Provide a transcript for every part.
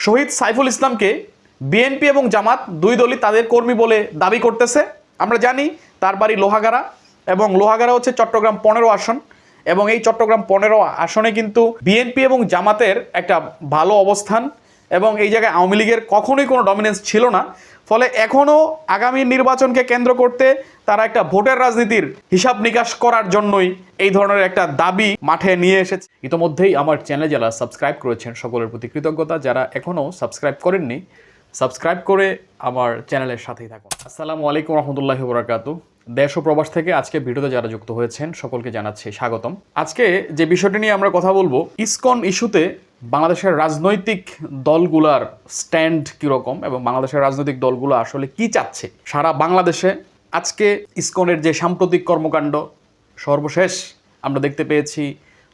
শহীদ সাইফুল ইসলামকে বিএনপি এবং জামাত দুই দলই তাদের কর্মী বলে দাবি করতেছে। আমরা জানি তার বাড়ি লোহাগাড়া এবং লোহাগাড়া হচ্ছে চট্টগ্রাম পনেরো আসন এবং এই চট্টগ্রাম পনেরো আসনে কিন্তু বিএনপি এবং জামাতের একটা ভালো অবস্থান। এবং এই জায়গায় আওয়ামী লীগের কখনোই কোনো ডমিনেন্স ছিল না। ফলে এখনও আগামী নির্বাচনকে কেন্দ্র করতে তারা একটা ভোটের রাজনীতির হিসাব নিকাশ করার জন্যই এই ধরনের একটা দাবি মাঠে নিয়ে এসেছে। ইতোমধ্যেই আমার চ্যানেল যারা সাবস্ক্রাইব করেছেন, সকলের প্রতি কৃতজ্ঞতা। যারা এখনও সাবস্ক্রাইব করেননি সাবস্ক্রাইব করে আমার চ্যানেলের সাথেই থাকুন। আসসালামু আলাইকুম রহমতুল্লাহি বরাকাতু দেশ ও প্রবাস থেকে আজকে ভিডিওতে যারা যুক্ত হয়েছেন, সকলকে জানাচ্ছি স্বাগতম। আজকে যে বিষয়টি নিয়ে আমরা কথা বলব, ইসকন ইস্যুতে বাংলাদেশের রাজনৈতিক দলগুলার স্ট্যান্ড কীরকম এবং বাংলাদেশের রাজনৈতিক দলগুলো আসলে কি চাচ্ছে? সারা বাংলাদেশে আজকে ইসকনের যে সাম্প্রতিক কর্মকাণ্ড, সর্বশেষ আমরা দেখতে পেয়েছি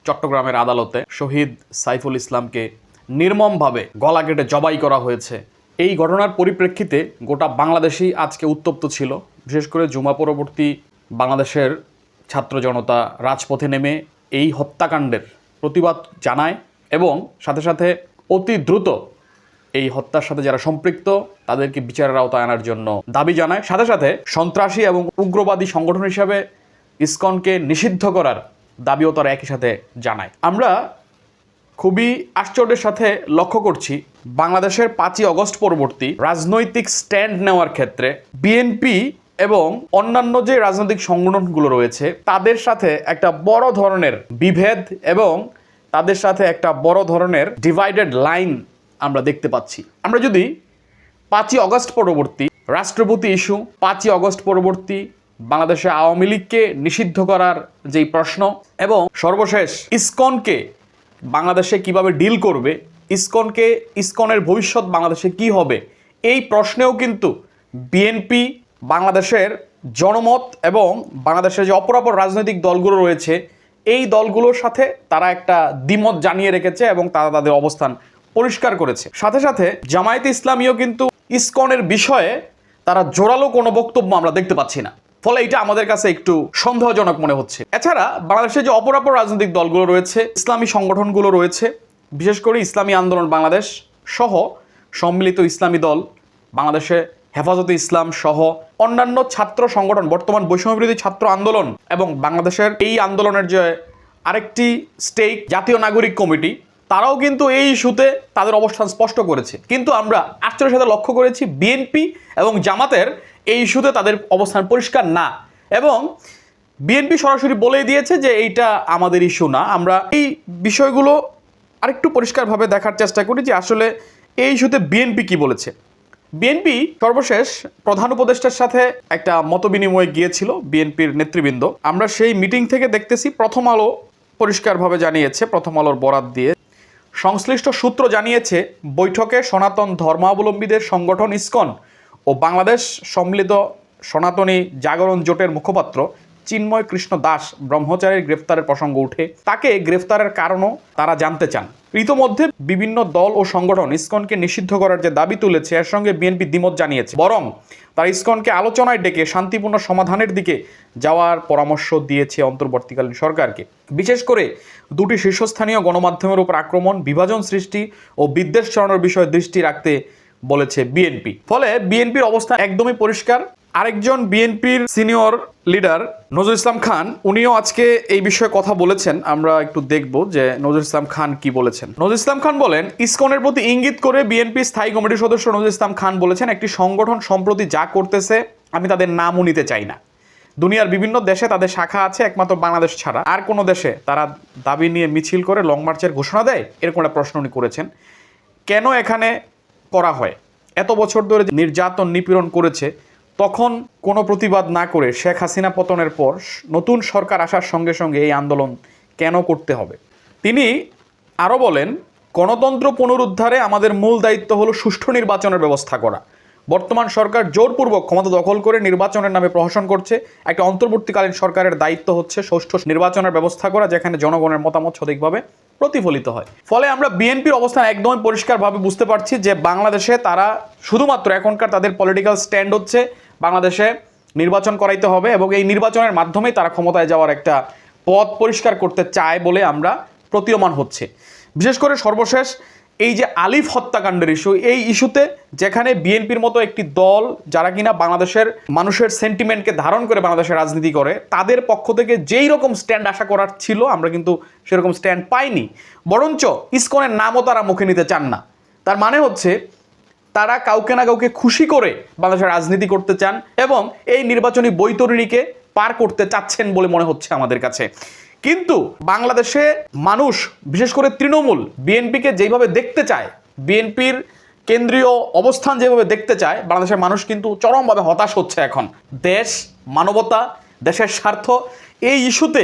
চট্টগ্রামের আদালতে শহীদ সাইফুল ইসলামকে নির্মমভাবে গলা কেটে জবাই করা হয়েছে। এই ঘটনার পরিপ্রেক্ষিতে গোটা বাংলাদেশেই আজকে উত্তপ্ত ছিল। বিশেষ করে জুমা পরবর্তী বাংলাদেশের ছাত্র জনতা রাজপথে নেমে এই হত্যাকাণ্ডের প্রতিবাদ জানায় এবং সাথে সাথে অতি দ্রুত এই হত্যার সাথে যারা সম্পৃক্ত, তাদেরকে বিচারের আওতায় আনার জন্য দাবি জানায়। সাথে সাথে সন্ত্রাসী এবং উগ্রবাদী সংগঠন হিসাবে ইসকনকে নিষিদ্ধ করার দাবিও তারা একই সাথে জানায়। আমরা খুবই আশ্চর্যের সাথে লক্ষ্য করছি, বাংলাদেশের পাঁচই অগস্ট পরবর্তী রাজনৈতিক স্ট্যান্ড নেওয়ার ক্ষেত্রে বিএনপি এবং অন্যান্য যে রাজনৈতিক সংগঠনগুলো রয়েছে, তাদের সাথে একটা বড় ধরনের বিভেদ এবং তাদের সাথে একটা বড় ধরনের ডিভাইডেড লাইন আমরা দেখতে পাচ্ছি। আমরা যদি পাঁচই অগস্ট পরবর্তী রাষ্ট্রপতি ইস্যু, পাঁচই অগস্ট পরবর্তী বাংলাদেশে আওয়ামী লীগকে নিষিদ্ধ করার যেই প্রশ্ন এবং সর্বশেষ ইসকনকে বাংলাদেশে কীভাবে ডিল করবে, ইসকনকে, ইসকনের ভবিষ্যৎ বাংলাদেশে কি হবে, এই প্রশ্নেও কিন্তু বিএনপি বাংলাদেশের জনমত এবং বাংলাদেশের যে অপরাপর রাজনৈতিক দলগুলো রয়েছে, এই দলগুলোর সাথে তারা একটা দ্বিমত জানিয়ে রেখেছে এবং তারা তাদের অবস্থান পরিষ্কার করেছে। সাথে সাথে জামায়াতে ইসলামীও কিন্তু ইসকনের বিষয়ে তারা জোরালো কোনো বক্তব্য আমরা দেখতে পাচ্ছি না। ফলে এটা আমাদের কাছে একটু সন্দেহজনক মনে হচ্ছে। এছাড়া বাংলাদেশে যে অপরাপর রাজনৈতিক দলগুলো রয়েছে, ইসলামী সংগঠনগুলো রয়েছে, বিশেষ করে ইসলামী আন্দোলন বাংলাদেশ সহ সম্মিলিত ইসলামী দল, বাংলাদেশে হেফাজতে ইসলাম সহ অন্যান্য ছাত্র সংগঠন, বর্তমান বৈষম্যবিরোধী ছাত্র আন্দোলন এবং বাংলাদেশের এই আন্দোলনের যে আরেকটি স্টেক জাতীয় নাগরিক কমিটি, তারাও কিন্তু এই ইস্যুতে তাদের অবস্থান স্পষ্ট করেছে। কিন্তু আমরা আশ্চর্যের সাথে লক্ষ্য করেছি, বিএনপি এবং জামাতের এই ইস্যুতে তাদের অবস্থান পরিষ্কার না। এবং বিএনপি সরাসরি বলেই দিয়েছে যে এইটা আমাদের ইস্যু না। আমরা এই বিষয়গুলো আরেকটু পরিষ্কারভাবে দেখার চেষ্টা করি যে আসলে এই ইস্যুতে বিএনপি কি বলেছে। বিএনপি সর্বশেষ প্রধান উপদেষ্টার সাথে একটা মতবিনিময়ে গিয়েছিল বিএনপির নেতৃবৃন্দ। আমরা সেই মিটিং থেকে দেখতেছি, প্রথম আলো পরিষ্কারভাবে জানিয়েছে, প্রথম আলোর বরাত দিয়ে। সংশ্লিষ্ট সূত্র জানিয়েছে, বৈঠকে সনাতন ধর্মাবলম্বীদের সংগঠন ইসকন ও বাংলাদেশ সম্মিলিত সনাতনী জাগরণ জোটের মুখপাত্র চিন্ময় কৃষ্ণ দাস ব্রহ্মচারীর গ্রেফতারের প্রসঙ্গ উঠে তাকে গ্রেফতারের কারণও তারা জানতে চান। ইতোমধ্যে বিভিন্ন দল ও সংগঠন ইসকনকে নিষিদ্ধ করার যে দাবি তুলেছে, এর সঙ্গে বিএনপি দ্বিমত জানিয়েছে। বরং তারা ইসকনকে আলোচনায় ডেকে শান্তিপূর্ণ সমাধানের দিকে যাওয়ার পরামর্শ দিয়েছে অন্তর্বর্তীকালীন সরকারকে। বিশেষ করে দুটি শীর্ষস্থানীয় গণমাধ্যমের উপর আক্রমণ, বিভাজন সৃষ্টি ও বিদ্বেষ ছড়ানোর বিষয়ে দৃষ্টি রাখতে বলেছে বিএনপি ফলে বিএনপির অবস্থা একদমই পরিষ্কার। আরেকজন বিএনপির সিনিয়র লিডার নজরুল ইসলাম খান, উনিও আজকে এই বিষয়ে কথা বলেছেন। আমরা একটু দেখব যে নজরুল ইসলাম খান কি বলেছেন। নজরুল ইসলাম খান বলেন, ইসকনের প্রতি ইঙ্গিত করে বিএনপি স্থায়ী কমিটির সদস্য নজরুল ইসলাম খান বলেছেন, একটি সংগঠন সম্প্রতি যা করতেছে, আমি তাদের নামও নিতে চাই না। দুনিয়ার বিভিন্ন দেশে তাদের শাখা আছে, একমাত্র বাংলাদেশ ছাড়া। আর কোনো দেশে তারা দাবি নিয়ে মিছিল করে লং মার্চের ঘোষণা দেয়, এরকম একটা প্রশ্ন উনি করেছেন। কেন এখানে করা হয়। এত বছর ধরে নির্যাতন নিপীড়ন করেছে, তখন কোনো প্রতিবাদ না করে শেখ হাসিনা পতনের পর নতুন সরকার আসার সঙ্গে সঙ্গে এই আন্দোলন কেন করতে হবে? তিনি আরও বলেন, গণতন্ত্র পুনরুদ্ধারে আমাদের মূল দায়িত্ব হলো সুষ্ঠু নির্বাচনের ব্যবস্থা করা। বর্তমান সরকার জোরপূর্বক ক্ষমতা দখল করে নির্বাচনের নামে প্রহসন করছে। একটা অন্তর্বর্তীকালীন সরকারের দায়িত্ব হচ্ছে সুষ্ঠু নির্বাচনের ব্যবস্থা করা, যেখানে জনগণের মতামত সঠিকভাবে প্রতিফলিত হয়। ফলে আমরা বিএনপির অবস্থান একদমই পরিষ্কারভাবে বুঝতে পারছি যে বাংলাদেশে তারা শুধুমাত্র এখনকার তাদের পলিটিক্যাল স্ট্যান্ড হচ্ছে, বাংলাদেশে নির্বাচন করাইতে হবে এবং এই নির্বাচনের মাধ্যমেই তারা ক্ষমতায় যাওয়ার একটা পথ পরিষ্কার করতে চায় বলে আমরা প্রতীয়মান হচ্ছে। বিশেষ করে সর্বশেষ এই যে আলিফ হত্যাকাণ্ডের ইস্যু এই ইস্যুতে যেখানে বিএনপির মতো একটি দল যারা কিনা বাংলাদেশের মানুষের সেন্টিমেন্টকে ধারণ করে বাংলাদেশের রাজনীতি করে, তাদের পক্ষ থেকে যেই রকম স্ট্যান্ড আশা করার ছিল, আমরা কিন্তু সেরকম স্ট্যান্ড পাইনি। বরঞ্চ ইসকনের নামও তারা মুখে নিতে চান না। তার মানে হচ্ছে, তারা কাউকে না কাউকে খুশি করে বাংলাদেশের রাজনীতি করতে চান এবং এই নির্বাচনী বৈতরণীকে পার করতে চাচ্ছেন বলে মনে হচ্ছে আমাদের কাছে। কিন্তু বাংলাদেশে মানুষ, বিশেষ করে তৃণমূল, বিএনপিকে যেভাবে দেখতে চায়, বিএনপির কেন্দ্রীয় অবস্থান যেভাবে দেখতে চায়, বাংলাদেশের মানুষ কিন্তু চরমভাবে হতাশ হচ্ছে এখন। দেশ, মানবতা, দেশের স্বার্থ, এই ইস্যুতে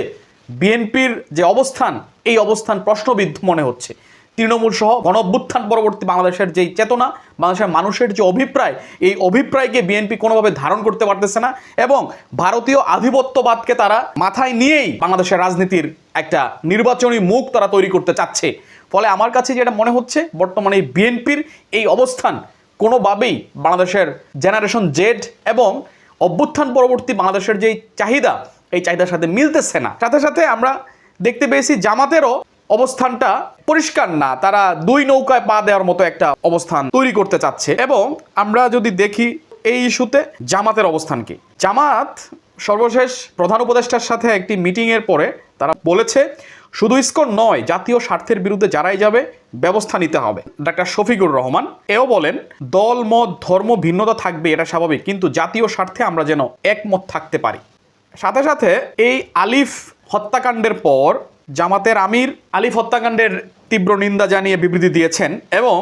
বিএনপির যে অবস্থান, এই অবস্থান প্রশ্নবিদ্ধ মনে হচ্ছে। তৃণমূল সহ গণ অভ্যুত্থান পরবর্তী বাংলাদেশের যেই চেতনা, বাংলাদেশের মানুষের যে অভিপ্রায়, এই অভিপ্রায়কে বিএনপি কোনোভাবে ধারণ করতে পারতেছে না এবং ভারতীয় আধিপত্যবাদকে তারা মাথায় নিয়েই বাংলাদেশের রাজনীতির একটা নির্বাচনী মুখ তারা তৈরি করতে চাচ্ছে। ফলে আমার কাছে যেটা মনে হচ্ছে, বর্তমানে বিএনপির এই অবস্থান কোনোভাবেই বাংলাদেশের জেনারেশন জেড এবং অভ্যুত্থান পরবর্তী বাংলাদেশের যেই চাহিদা, এই চাহিদার সাথে মিলতেছে না। সাথে সাথে আমরা দেখতে পেয়েছি জামাতেরও অবস্থানটা পরিষ্কার না। তারা দুই নৌকায় পা দেওয়ার মতো একটা অবস্থান তৈরি করতে চাচ্ছে। এবং আমরা যদি দেখি এই ইস্যুতে জামাতের অবস্থান কি? জামাত সর্বশেষ প্রধান উপদেষ্টার সাথে একটি মিটিংয়ের পরে তারা বলেছে, শুধু ইস্কন নয়, জাতীয় স্বার্থের বিরুদ্ধে যারাই যাবে, ব্যবস্থা নিতে হবে। ডাক্তার শফিকুর রহমান এও বলেন, দল, মত, ধর্ম, ভিন্নতা থাকবে, এটা স্বাভাবিক। কিন্তু জাতীয় স্বার্থে আমরা যেন একমত থাকতে পারি। সাথে সাথে এই আলিফ হত্যাকাণ্ডের পর জামাতের আমির আলিফ হত্যাকাণ্ডের তীব্র নিন্দা জানিয়ে বিবৃতি দিয়েছেন এবং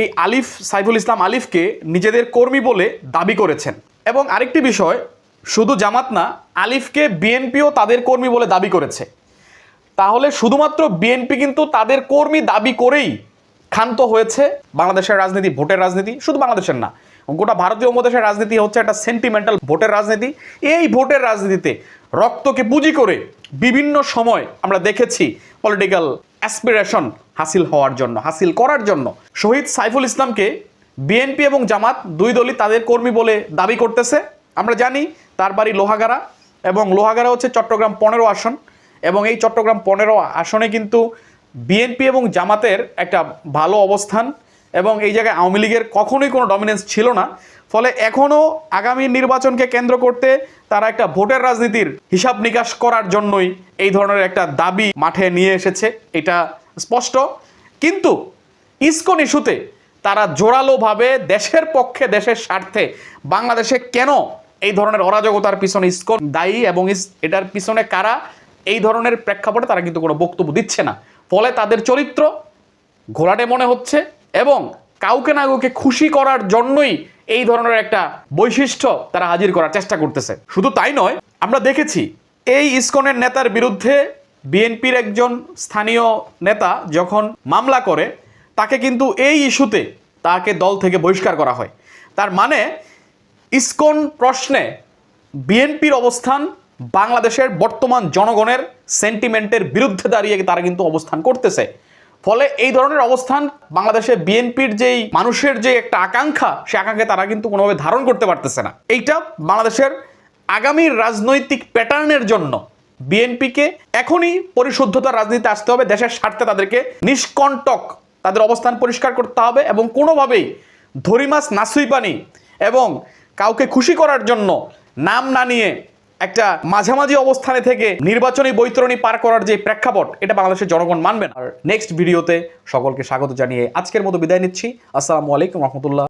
এই আলিফ সাইফুল ইসলাম আলিফকে নিজেদের কর্মী বলে দাবি করেছেন। এবং আরেকটি বিষয়, শুধু জামাত না, আলিফকে বিএনপিও তাদের কর্মী বলে দাবি করেছে। তাহলে শুধুমাত্র বিএনপি কিন্তু তাদের কর্মী দাবি করেই ক্ষান্ত হয়েছে। বাংলাদেশের রাজনীতি ভোটের রাজনীতি, শুধু বাংলাদেশের না, গোটা ভারতীয় উপদেশের রাজনীতি হচ্ছে একটা সেন্টিমেন্টাল ভোটের রাজনীতি। এই ভোটের রাজনীতিতে রক্তকে পুঁজি করে বিভিন্ন সময় আমরা দেখেছি পলিটিক্যাল অ্যাসপিরেশন হাসিল হওয়ার জন্য, হাসিল করার জন্য। শহীদ সাইফুল ইসলামকে বিএনপি এবং জামাত দুই দলই তাদের কর্মী বলে দাবি করতেছে। আমরা জানি তার বাড়ি লোহাগাড়া এবং লোহাগাড়া হচ্ছে চট্টগ্রাম পনেরো আসন এবং এই চট্টগ্রাম পনেরো আসনে কিন্তু বিএনপি এবং জামাতের একটা ভালো অবস্থান এবং এই জায়গায় আওয়ামী লীগের কখনোই কোনো ডমিনেন্স ছিল না। ফলে এখনও আগামী নির্বাচনকে কেন্দ্র করতে তারা একটা ভোটের রাজনীতির হিসাব নিকাশ করার জন্যই এই ধরনের একটা দাবি মাঠে নিয়ে এসেছে, এটা স্পষ্ট। কিন্তু ইসকন ইস্যুতে তারা জোরালোভাবে দেশের পক্ষে, দেশের স্বার্থে বাংলাদেশে কেন এই ধরনের অরাজকতার পিছনে ইসকন দায়ী এবং এটার পিছনে কারা, এই ধরনের প্রেক্ষাপটে তারা কিন্তু কোনো বক্তব্য দিচ্ছে না। ফলে তাদের চরিত্র ঘোলাটে মনে হচ্ছে এবং কাউকে না কাউকে খুশি করার জন্যই এই ধরনের একটা বৈশিষ্ট্য তারা হাজির করার চেষ্টা করতেছে। শুধু তাই নয়, আমরা দেখেছি এই ইসকনের নেতার বিরুদ্ধে বিএনপির একজন স্থানীয় নেতা যখন মামলা করে, তাকে কিন্তু এই ইস্যুতে তাকে দল থেকে বহিষ্কার করা হয়। তার মানে ইসকন প্রশ্নে বিএনপির অবস্থান বাংলাদেশের বর্তমান জনগণের সেন্টিমেন্টের বিরুদ্ধে দাঁড়িয়ে তারা কিন্তু অবস্থান করতেছে। ফলে এই ধরনের অবস্থান বাংলাদেশে বিএনপির যেই মানুষের যে একটা আকাঙ্ক্ষা, সে আকাঙ্ক্ষা তারা কিন্তু কোনোভাবে ধারণ করতে পারতেছে না। এইটা বাংলাদেশের আগামী রাজনৈতিক প্যাটার্নের জন্য বিএনপিকে এখনই পরিশুদ্ধতার রাজনীতিতে আসতে হবে, দেশের স্বার্থে তাদেরকে নিষ্কণ্টক তাদের অবস্থান পরিষ্কার করতে হবে এবং কোনোভাবেই ধরিমাস নাসুই পানি এবং কাউকে খুশি করার জন্য নাম না নিয়ে একটা মাঝামাঝি অবস্থানে থেকে নির্বাচনী বৈতরণী পার করার যে প্রেক্ষাপট, এটা বাংলাদেশের জনগণ মানবে না। আর নেক্সট ভিডিওতে সকলকে স্বাগত জানিয়ে আজকের মতো বিদায় নিচ্ছি। আসসালামু আলাইকুম রহমতুল্লাহ।